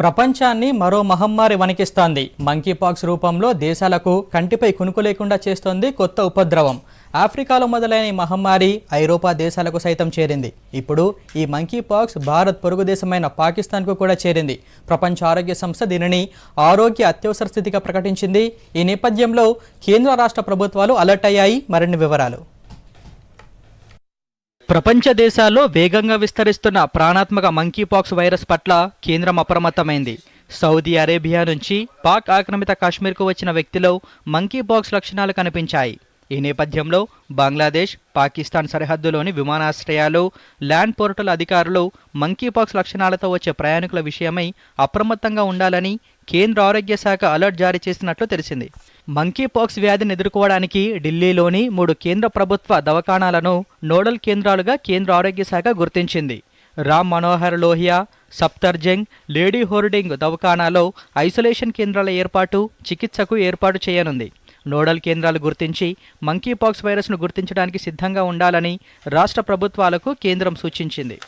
ప్రపంచాన్ని మరో మహమ్మారి వణికిస్తోంది. మంకీపాక్స్ రూపంలో దేశాలకు కంటిపై కునుకు లేకుండా చేస్తోంది కొత్త ఉపద్రవం. ఆఫ్రికాలో మొదలైన ఈ మహమ్మారి ఐరోపా దేశాలకు సైతం చేరింది. ఇప్పుడు ఈ మంకీపాక్స్ భారత్ పొరుగు దేశమైన పాకిస్తాన్కు కూడా చేరింది. ప్రపంచ ఆరోగ్య సంస్థ దీనిని ఆరోగ్య అత్యవసర స్థితిగా ప్రకటించింది. ఈ నేపథ్యంలో కేంద్ర రాష్ట్ర ప్రభుత్వాలు అలర్ట్ అయ్యాయి. మరిన్ని వివరాలు. ప్రపంచ దేశాల్లో వేగంగా విస్తరిస్తున్న ప్రాణాత్మక మంకీపాక్స్ వైరస్ పట్ల కేంద్రం అప్రమత్తమైంది. సౌదీ అరేబియా నుంచి పాక్ ఆక్రమిత కాశ్మీర్కు వచ్చిన వ్యక్తిలో మంకీపాక్స్ లక్షణాలు కనిపించాయి. ఈ నేపథ్యంలో బంగ్లాదేశ్ పాకిస్తాన్ సరిహద్దులోని విమానాశ్రయాలు ల్యాండ్ పోర్టల్ అధికారులు మంకీపాక్స్ లక్షణాలతో వచ్చే ప్రయాణికుల విషయమై అప్రమత్తంగా ఉండాలని కేంద్ర ఆరోగ్య శాఖ అలర్ట్ జారీ చేసినట్లు తెలిసింది. మంకీపాక్స్ వ్యాధిని ఎదుర్కోవడానికి ఢిల్లీలోని మూడు కేంద్ర ప్రభుత్వ దవాఖానాలను నోడల్ కేంద్రాలుగా కేంద్ర ఆరోగ్య శాఖ గుర్తించింది. రామ్ మనోహర్ లోహియా సప్తర్జంగ్ లేడీ హోర్డింగ్ దవాఖానాలో ఐసోలేషన్ కేంద్రాల ఏర్పాటు చికిత్సకు ఏర్పాటు చేయనుంది. నోడల్ కేంద్రాలు గుర్తించి మంకీపాక్స్ వైరస్ను గుర్తించడానికి సిద్ధంగా ఉండాలని రాష్ట్ర ప్రభుత్వాలకు కేంద్రం సూచించింది.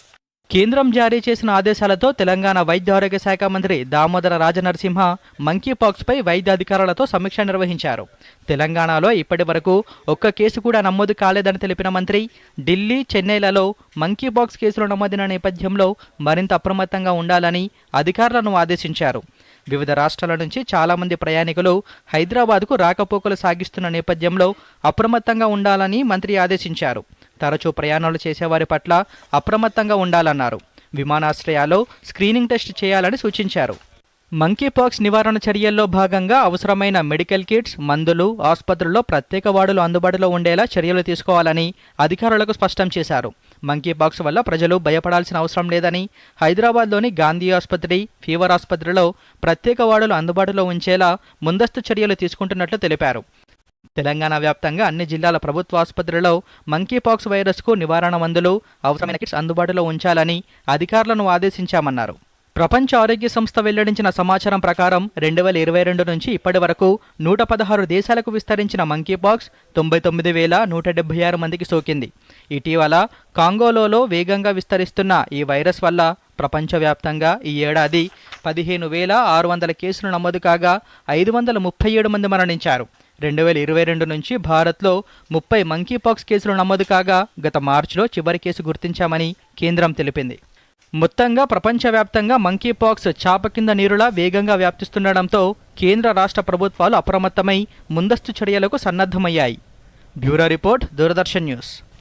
కేంద్రం జారీ చేసిన ఆదేశాలతో తెలంగాణ వైద్య ఆరోగ్య శాఖ మంత్రి దామోదర రాజనరసింహ మంకీపాక్స్పై వైద్య అధికారులతో సమీక్ష నిర్వహించారు. తెలంగాణలో ఇప్పటి వరకు ఒక్క కేసు కూడా నమోదు కాలేదని తెలిపిన మంత్రి ఢిల్లీ చెన్నైలలో మంకీపాక్స్ కేసులు నమోదిన నేపథ్యంలో మరింత అప్రమత్తంగా ఉండాలని అధికారులను ఆదేశించారు. వివిధ రాష్ట్రాల నుంచి చాలామంది ప్రయాణికులు హైదరాబాద్కు రాకపోకలు సాగిస్తున్న నేపథ్యంలో అప్రమత్తంగా ఉండాలని మంత్రి ఆదేశించారు. తరచూ ప్రయాణాలు చేసేవారి పట్ల అప్రమత్తంగా ఉండాలన్నారు. విమానాశ్రయాల్లో స్క్రీనింగ్ టెస్ట్ చేయాలని సూచించారు. మంకీపాక్స్ నివారణ చర్యల్లో భాగంగా అవసరమైన మెడికల్ కిట్స్ మందులు ఆసుపత్రుల్లో ప్రత్యేక వార్డులు అందుబాటులో ఉండేలా చర్యలు తీసుకోవాలని అధికారులకు స్పష్టం చేశారు. మంకీపాక్స్ వల్ల ప్రజలు భయపడాల్సిన అవసరం లేదని హైదరాబాద్లోని గాంధీ ఆసుపత్రి ఫీవర్ ఆసుపత్రిలో ప్రత్యేక వార్డులు అందుబాటులో ఉంచేలా ముందస్తు చర్యలు తీసుకుంటున్నట్లు తెలిపారు. తెలంగాణ వ్యాప్తంగా అన్ని జిల్లాల ప్రభుత్వ ఆసుపత్రుల్లో మంకీపాక్స్ వైరస్కు నివారణ మందులు అవసరమైన కిట్స్ అందుబాటులో ఉంచాలని అధికారులను ఆదేశించామన్నారు. ప్రపంచ ఆరోగ్య సంస్థ వెల్లడించిన సమాచారం ప్రకారం రెండు వేల ఇరవై రెండు నుంచి ఇప్పటి వరకు నూట పదహారు దేశాలకు విస్తరించిన మంకీపాక్స్ తొంభై తొమ్మిది వేల నూట డెబ్బై ఆరు మందికి సోకింది. ఇటీవల కాంగోలోలో వేగంగా విస్తరిస్తున్న ఈ వైరస్ వల్ల ప్రపంచవ్యాప్తంగా ఈ ఏడాది పదిహేను వేల ఆరు వందల కేసులు నమోదు కాగా ఐదు వందల ముప్పై ఏడు మంది మరణించారు. రెండు వేల ఇరవై రెండు నుంచి భారత్లో ముప్పై మంకీపాక్స్ కేసులు నమోదు కాగా గత మార్చిలో చివరి కేసు గుర్తించామని కేంద్రం తెలిపింది. మొత్తంగా ప్రపంచవ్యాప్తంగా మంకీపాక్స్ చాప కింద నీరులా వేగంగా వ్యాప్తిస్తుండటంతో కేంద్ర రాష్ట్ర ప్రభుత్వాలు అప్రమత్తమై ముందస్తు చర్యలకు సన్నద్ధమయ్యాయి. Bureau report Doordarshan news.